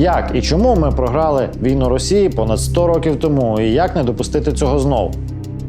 Як і чому ми програли війну Росії понад 100 років тому, і як не допустити цього знову?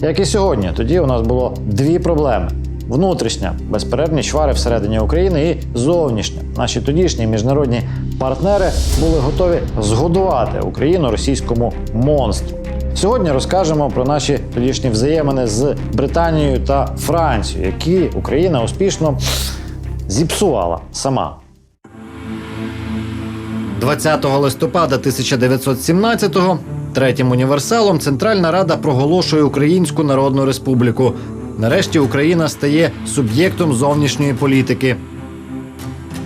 Як і сьогодні, тоді у нас було дві проблеми: внутрішня безперервні чвари всередині України і зовнішня. Наші тодішні міжнародні партнери були готові згодувати Україну російському монстру. Сьогодні розкажемо про наші тодішні взаємини з Британією та Францією, які Україна успішно зіпсувала сама. 20 листопада 1917-го третім універсалом Центральна Рада проголошує Українську Народну Республіку. Нарешті Україна стає суб'єктом зовнішньої політики.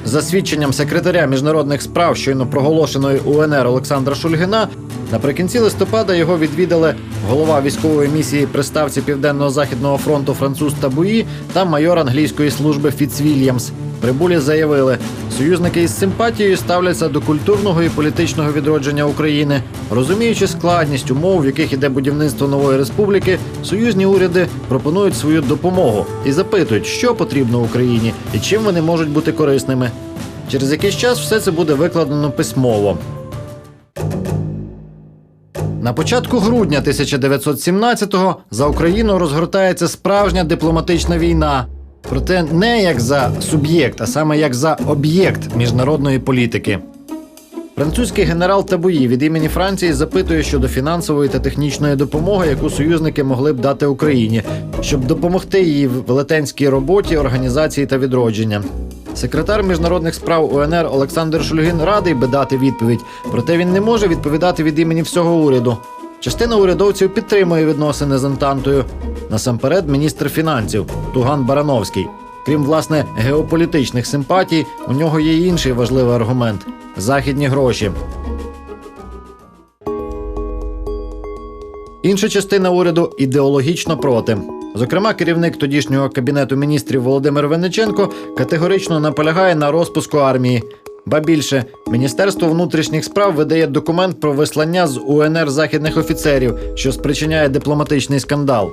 За свідченням секретаря міжнародних справ щойно проголошеної УНР Олександра Шульгина, наприкінці листопада його відвідали голова військової місії приставці Південного західного фронту француз Табуї та майор англійської служби Фіцвільямс. Прибулі заявили, союзники із симпатією ставляться до культурного і політичного відродження України, розуміючи складність умов, в яких іде будівництво нової республіки, союзні уряди пропонують свою допомогу і запитують, що потрібно Україні і чим вони можуть бути корисними. Через якийсь час все це буде викладено письмово. На початку грудня 1917-го за Україну розгортається справжня дипломатична війна. Проте не як за суб'єкт, а саме як за об'єкт міжнародної політики. Французький генерал Табуї від імені Франції запитує щодо фінансової та технічної допомоги, яку союзники могли б дати Україні, щоб допомогти їй в велетенській роботі, організації та відродження. Секретар міжнародних справ УНР Олександр Шульгін радий би дати відповідь, проте він не може відповідати від імені всього уряду. Частина урядовців підтримує відносини з Антантою. Насамперед, міністр фінансів Туган Барановський. Крім власне геополітичних симпатій, у нього є інший важливий аргумент західні гроші. Інша частина уряду ідеологічно проти. Зокрема, керівник тодішнього кабінету міністрів Володимир Вениченко категорично наполягає на розпуску армії. Ба більше, Міністерство внутрішніх справ видає документ про вислання з УНР західних офіцерів, що спричиняє дипломатичний скандал.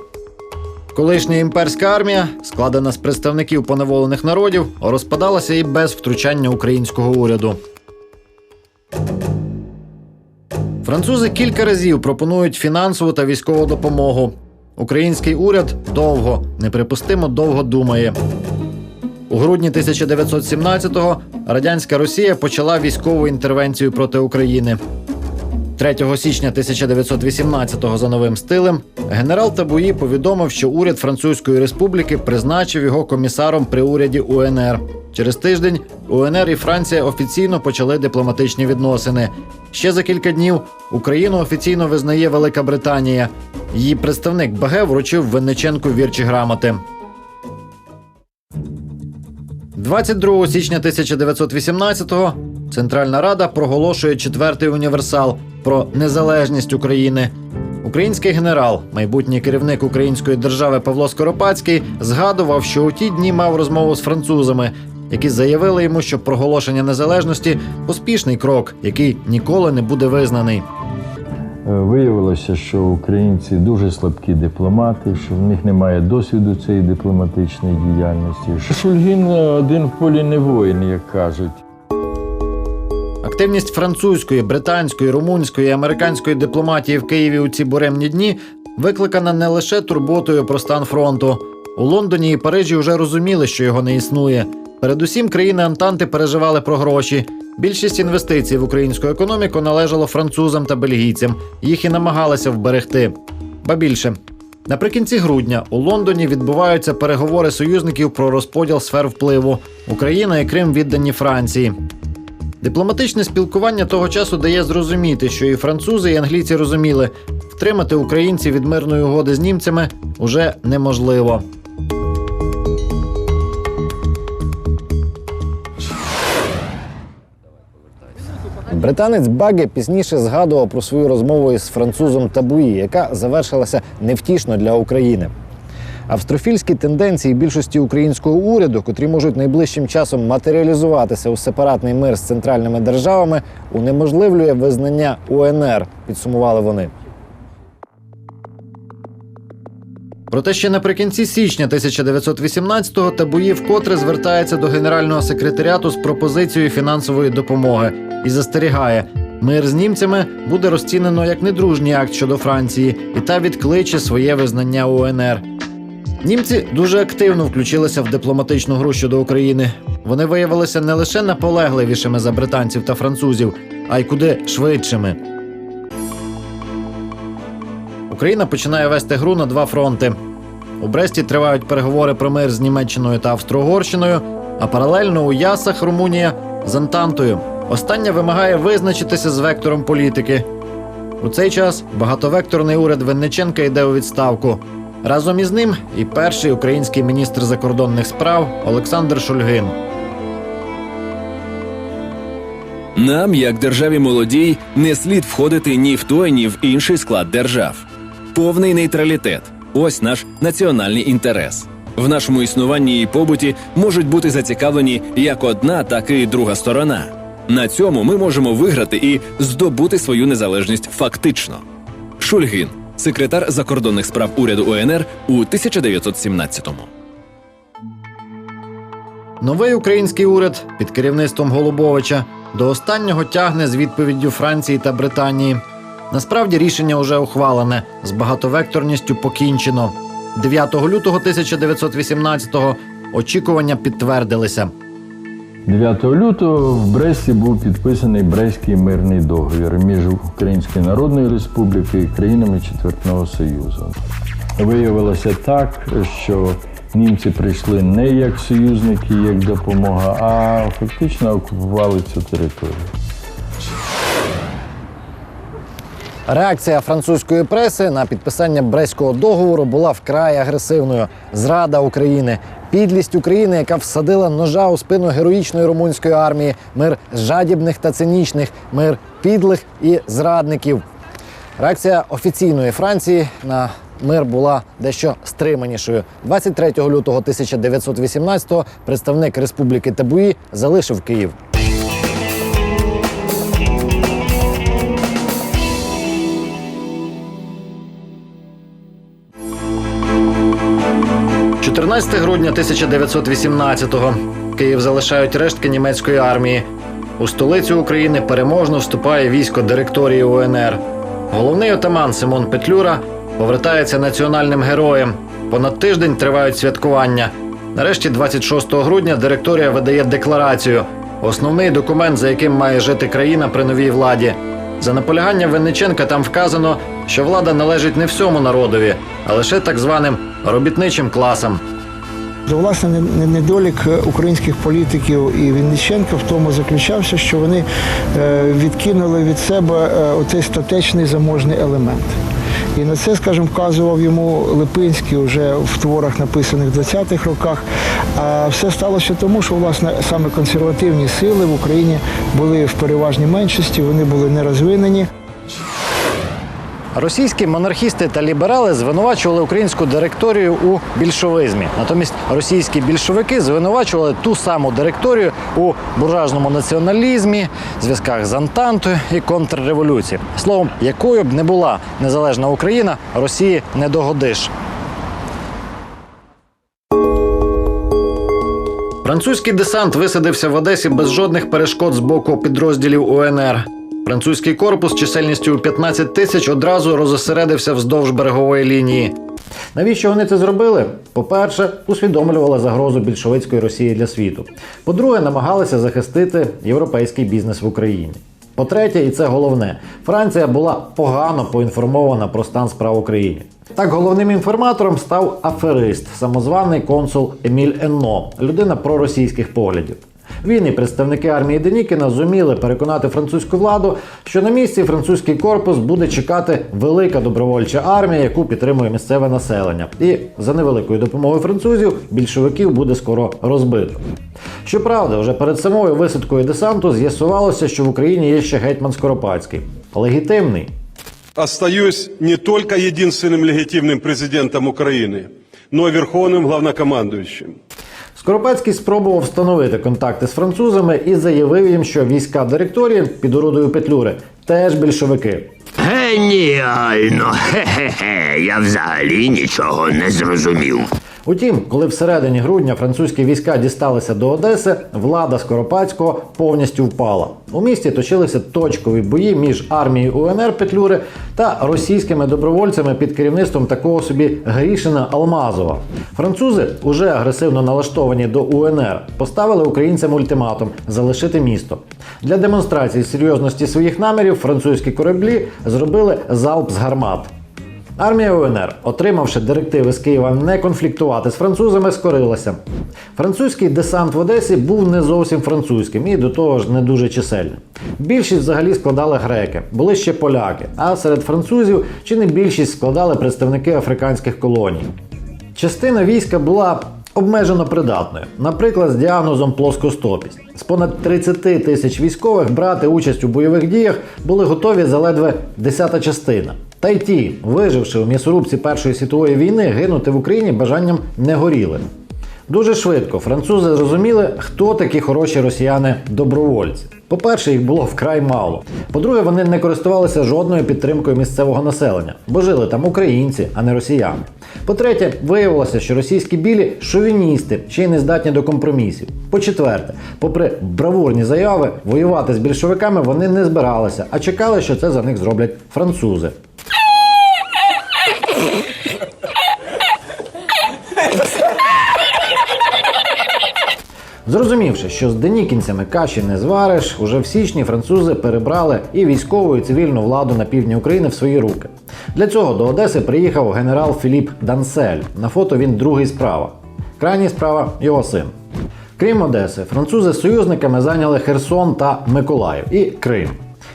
Колишня імперська армія, складена з представників поневолених народів, розпадалася і без втручання українського уряду. Французи кілька разів пропонують фінансову та військову допомогу. Український уряд довго, неприпустимо довго думає. У грудні 1917-го радянська Росія почала військову інтервенцію проти України. 3 січня 1918-го за новим стилем генерал Табуї повідомив, що уряд Французької республіки призначив його комісаром при уряді УНР. Через тиждень УНР і Франція офіційно почали дипломатичні відносини. Ще за кілька днів Україну офіційно визнає Велика Британія. Її представник Баге вручив Винниченку вірчі грамоти. 22 січня 1918-го Центральна Рада проголошує четвертий універсал про незалежність України. Український генерал, майбутній керівник української держави Павло Скоропадський, згадував, що у ті дні мав розмову з французами, які заявили йому, що проголошення незалежності поспішний крок, який ніколи не буде визнаний. Е, Виявилося, що українці дуже слабкі дипломати, що в них немає досвіду цієї дипломатичної діяльності. Шульгін е, один в полі не воїн, як кажуть. Активність французької, британської, румунської американської дипломатії в Києві у ці буремні дні викликана не лише турботою про стан фронту. У Лондоні і Парижі вже розуміли, що його не існує. Передусім, країни Антанти переживали про гроші. Більшість інвестицій в українську економіку належало французам та бельгійцям. Їх і намагалися вберегти. Ба більше. Наприкінці грудня у Лондоні відбуваються переговори союзників про розподіл сфер впливу. Україна і Крим віддані Франції. Дипломатичне спілкування того часу дає зрозуміти, що і французи, і англійці розуміли, втримати українців від мирної угоди з німцями уже неможливо. Британець Баге пізніше згадував про свою розмову із французом Табуї, яка завершилася невтішно для України. Австрофільські тенденції більшості українського уряду, котрі можуть найближчим часом матеріалізуватися у сепаратний мир з центральними державами, унеможливлює визнання УНР, підсумували вони. Проте ще наприкінці січня 1918-го Табуї вкотре звертається до генерального секретаріату з пропозицією фінансової допомоги і застерігає. Мир з німцями буде розцінено як недружній акт щодо Франції, і та відкличе своє визнання УНР. Німці дуже активно включилися в дипломатичну гру щодо України. Вони виявилися не лише наполегливішими за британців та французів, а й куди швидшими. Україна починає вести гру на два фронти. У Бресті тривають переговори про мир з Німеччиною та Австро-Угорщиною, а паралельно у Ясах Румунія з Антантою. Остання вимагає визначитися з вектором політики. У цей час багатовекторний уряд Винниченка йде у відставку. Разом із ним і перший український міністр закордонних справ Олександр Шульгин. Нам, як державі молодій, не слід входити ні в той, ні в інший склад держав. Повний нейтралітет ось наш національний інтерес. В нашому існуванні і побуті можуть бути зацікавлені як одна, так і друга сторона. На цьому ми можемо виграти і здобути свою незалежність фактично. Шульгін, секретар закордонних справ уряду УНР у 1917-му. Новий український уряд під керівництвом Голубовича до останнього тягне з відповіддю Франції та Британії. Насправді рішення уже ухвалене з багатовекторністю покінчено. 9 лютого 1918-го очікування підтвердилися. 9 лютого в Бресті був підписаний Брестський мирний договір між Українською Народною Республікою і країнами Четвертного Союзу. Виявилося так, що німці прийшли не як союзники, як допомога, а фактично окупували цю територію. Реакція французької преси на підписання Брестського договору була вкрай агресивною. Зрада України, підлість України, яка всадила ножа у спину героїчної румунської армії, мир жадібних та цинічних, мир підлих і зрадників. Реакція офіційної Франції на мир була дещо стриманішою. 23 лютого 1918-го представник Республіки Табуї залишив Київ. 14 грудня 1918-го. Київ залишають рештки німецької армії. У столицю України переможно вступає військо директорії УНР. Головний отаман Симон Петлюра повертається національним героєм. Понад тиждень тривають святкування. Нарешті, 26 грудня, директорія видає декларацію. Основний документ, за яким має жити країна при новій владі. За наполягання Винниченка там вказано, що влада належить не всьому народові, а лише так званим робітничим класам. То, власне, не- не- недолік е, українських політиків і Вінниченка в тому заключався, що вони е, відкинули від себе е, оцей статечний заможний елемент. І на це, скажімо, вказував йому Липинський вже в творах, написаних в 20-х роках. А все сталося тому, що власне саме консервативні сили в Україні були в переважній меншості, вони були не розвинені. Російські монархісти та ліберали звинувачували українську директорію у більшовизмі. Натомість російські більшовики звинувачували ту саму директорію у буржуазному націоналізмі, зв'язках з Антантою і контрреволюції. Словом, якою б не була незалежна Україна, Росії не догодиш. Французький десант висадився в Одесі без жодних перешкод з боку підрозділів УНР. Французький корпус чисельністю у 15 тисяч одразу розосередився вздовж берегової лінії. Навіщо вони це зробили? По-перше, усвідомлювали загрозу більшовицької Росії для світу. По-друге, намагалися захистити європейський бізнес в Україні. По-третє, і це головне, Франція була погано поінформована про стан справ в Україні. Так, головним інформатором став аферист, самозваний консул Еміль Енно, людина проросійських поглядів. Він і представники армії Денікіна зуміли переконати французьку владу, що на місці французький корпус буде чекати велика добровольча армія, яку підтримує місцеве населення. І за невеликою допомогою французів більшовиків буде скоро розбито. Щоправда, вже перед самою висадкою десанту з'ясувалося, що в Україні є ще гетьман Скоропадський. Легітимний. остаюсь не только единственным легитимным президентом Украины, но и верховным главнокомандующим. Скоропадський спробував встановити контакти з французами і заявив їм, що війська директорії під орудою Петлюри теж більшовики. Геніально! Хе-хе-хе, я взагалі нічого не зрозумів. Утім, коли всередині грудня французькі війська дісталися до Одеси, влада Скоропадського повністю впала. У місті точилися точкові бої між армією УНР Петлюри та російськими добровольцями під керівництвом такого собі Грішина Алмазова. Французи, уже агресивно налаштовані до УНР, поставили українцям ультиматум залишити місто. Для демонстрації серйозності своїх намірів французькі кораблі зробили залп з гармат. Армія УНР, отримавши директиви з Києва не конфліктувати з французами, скорилася. Французький десант в Одесі був не зовсім французьким і до того ж не дуже чисельним. Більшість взагалі складали греки, були ще поляки, а серед французів чи не більшість складали представники африканських колоній. Частина війська була обмежено придатною, наприклад, з діагнозом плоскостопість. З понад 30 тисяч військових брати участь у бойових діях були готові за ледве десята частина. Та й ті, виживши у м'ясорубці Першої світової війни, гинути в Україні бажанням не горіли. Дуже швидко французи зрозуміли, хто такі хороші росіяни-добровольці. По-перше, їх було вкрай мало. По-друге, вони не користувалися жодною підтримкою місцевого населення, бо жили там українці, а не росіяни. По-третє, виявилося, що російські білі шовіністи ще й не здатні до компромісів. По-четверте, попри бравурні заяви, воювати з більшовиками вони не збиралися, а чекали, що це за них зроблять французи. Зрозумівши, що з денікінцями каші не звариш, уже в січні французи перебрали і військову, і цивільну владу на півдні України в свої руки. Для цього до Одеси приїхав генерал Філіп Дансель. На фото він другий справа. Крайній справа його син. Крім Одеси, французи з союзниками зайняли Херсон та Миколаїв і Крим.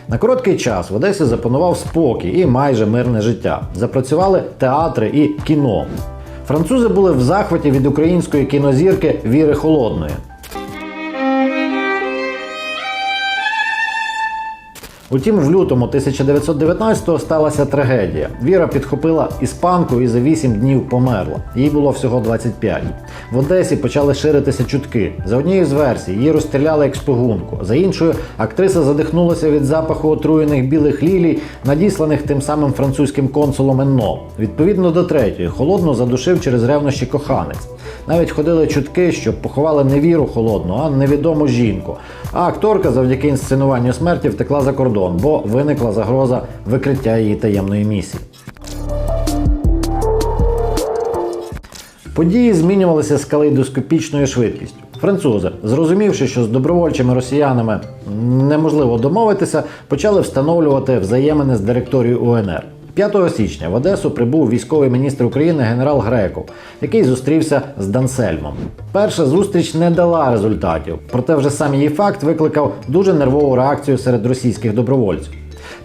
На короткий час в Одесі запанував спокій і майже мирне життя. Запрацювали театри і кіно. Французи були в захваті від української кінозірки Віри Холодної. Утім, в лютому 1919-го сталася трагедія. Віра підхопила іспанку і за 8 днів померла. Їй було всього 25. В Одесі почали ширитися чутки. За однією з версій її розстріляли як шпигунку. За іншою, актриса задихнулася від запаху отруєних білих лілій, надісланих тим самим французьким консулом Енно. Відповідно до третьої, холодну задушив через ревнощі коханець. Навіть ходили чутки, що поховали не віру холодну, а невідому жінку. А акторка завдяки інсценуванню смерті втекла за кордон, бо виникла загроза викриття її таємної місії. Події змінювалися з калейдоскопічною швидкістю. Французи, зрозумівши, що з добровольчими росіянами неможливо домовитися, почали встановлювати взаємини з директорією УНР. 5 січня в Одесу прибув військовий міністр України генерал Греков, який зустрівся з Дансельмом. Перша зустріч не дала результатів, проте вже сам її факт викликав дуже нервову реакцію серед російських добровольців.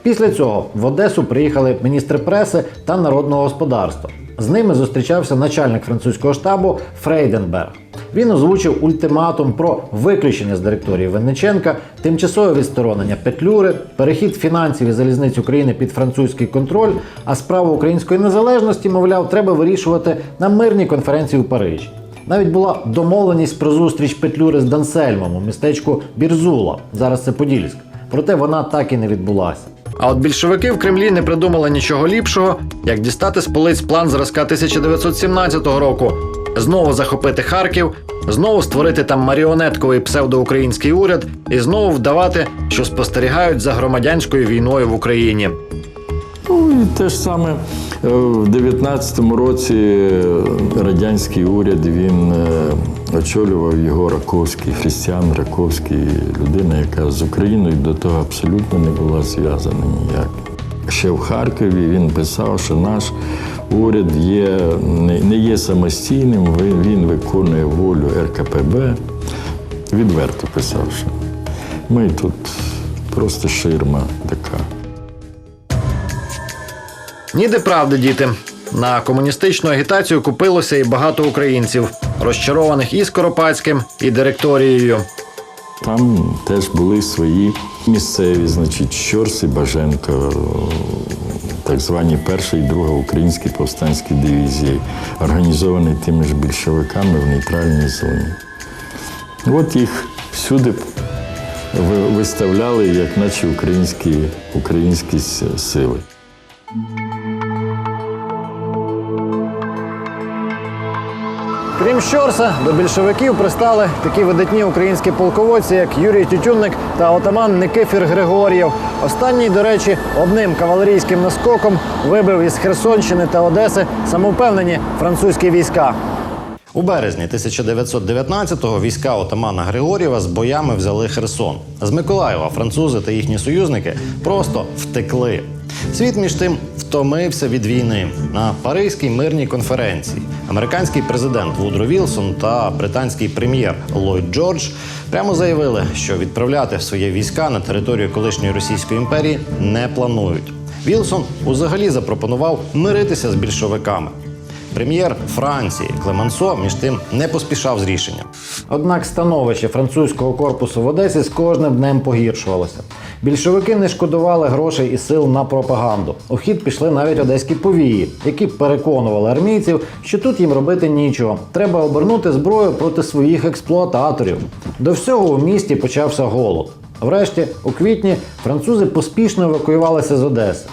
Після цього в Одесу приїхали міністри преси та народного господарства. З ними зустрічався начальник французького штабу Фрейденберг. Він озвучив ультиматум про виключення з директорії Винниченка, тимчасове відсторонення Петлюри, перехід фінансів і залізниць України під французький контроль, а справу української незалежності, мовляв, треба вирішувати на мирній конференції у Парижі. Навіть була домовленість про зустріч Петлюри з Дансельмом у містечку Бірзула. Зараз це Подільськ. Проте вона так і не відбулася. А от більшовики в Кремлі не придумали нічого ліпшого, як дістати з полиць план зразка 1917 року, знову захопити Харків, знову створити там маріонетковий псевдоукраїнський уряд і знову вдавати, що спостерігають за громадянською війною в Україні. Ну і те ж саме е, в 19-му році е, радянський уряд він е, очолював його Раковський, Християн Раковський, людина, яка з Україною до того абсолютно не була зв'язана ніяк. Ще в Харкові він писав, що наш уряд є, не, є самостійним, він виконує волю РКПБ. Відверто писав, що ми тут просто ширма така. Ніде правди, діти. На комуністичну агітацію купилося і багато українців, розчарованих і Скоропадським, і директорією. Там теж були свої місцеві, значить, Щорс і Баженко, так звані перша і друга українські повстанські дивізії, організовані тими ж більшовиками в нейтральній зоні. От їх всюди виставляли, як наче українські, українські сили. Крім Щорса, до більшовиків пристали такі видатні українські полководці, як Юрій Тютюнник та отаман Никифір Григор'єв. Останній, до речі, одним кавалерійським наскоком вибив із Херсонщини та Одеси самовпевнені французькі війська. У березні 1919-го війська отамана Григорєва з боями взяли Херсон. З Миколаєва французи та їхні союзники просто втекли. Світ між тим втомився від війни на Паризькій мирній конференції. Американський президент Вудро Вілсон та британський прем'єр Ллойд Джордж прямо заявили, що відправляти свої війська на територію колишньої Російської імперії не планують. Вілсон узагалі запропонував миритися з більшовиками. Прем'єр Франції Клемансо між тим не поспішав з рішенням. Однак становище французького корпусу в Одесі з кожним днем погіршувалося. Більшовики не шкодували грошей і сил на пропаганду. У хід пішли навіть одеські повії, які переконували армійців, що тут їм робити нічого. Треба обернути зброю проти своїх експлуататорів. До всього у місті почався голод. Врешті, у квітні, французи поспішно евакуювалися з Одеси.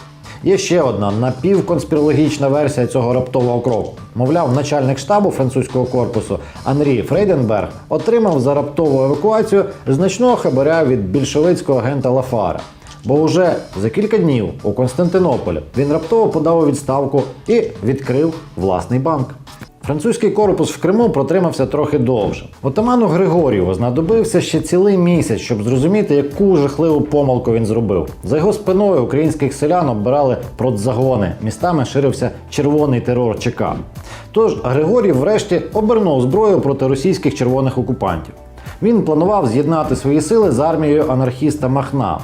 Є ще одна напівконспірологічна версія цього раптового кроку. Мовляв, начальник штабу французького корпусу Анрі Фрейденберг отримав за раптову евакуацію значного хабаря від більшовицького агента Лафара. Бо вже за кілька днів у Константинополі він раптово подав у відставку і відкрив власний банк. Французький корпус в Криму протримався трохи довше. Отаману Григорієву знадобився ще цілий місяць, щоб зрозуміти, яку жахливу помилку він зробив. За його спиною українських селян оббирали продзагони. Містами ширився червоний терор ЧК. Тож Григорій врешті обернув зброю проти російських червоних окупантів. Він планував з'єднати свої сили з армією анархіста Махна.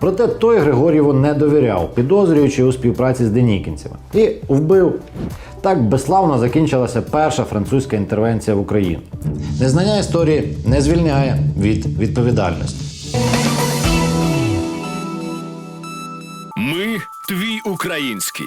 Проте той Григорєву не довіряв, підозрюючи у співпраці з денікінцями, і вбив. Так безславно закінчилася перша французька інтервенція в Україну. Незнання історії не звільняє від відповідальності. Ми твій український.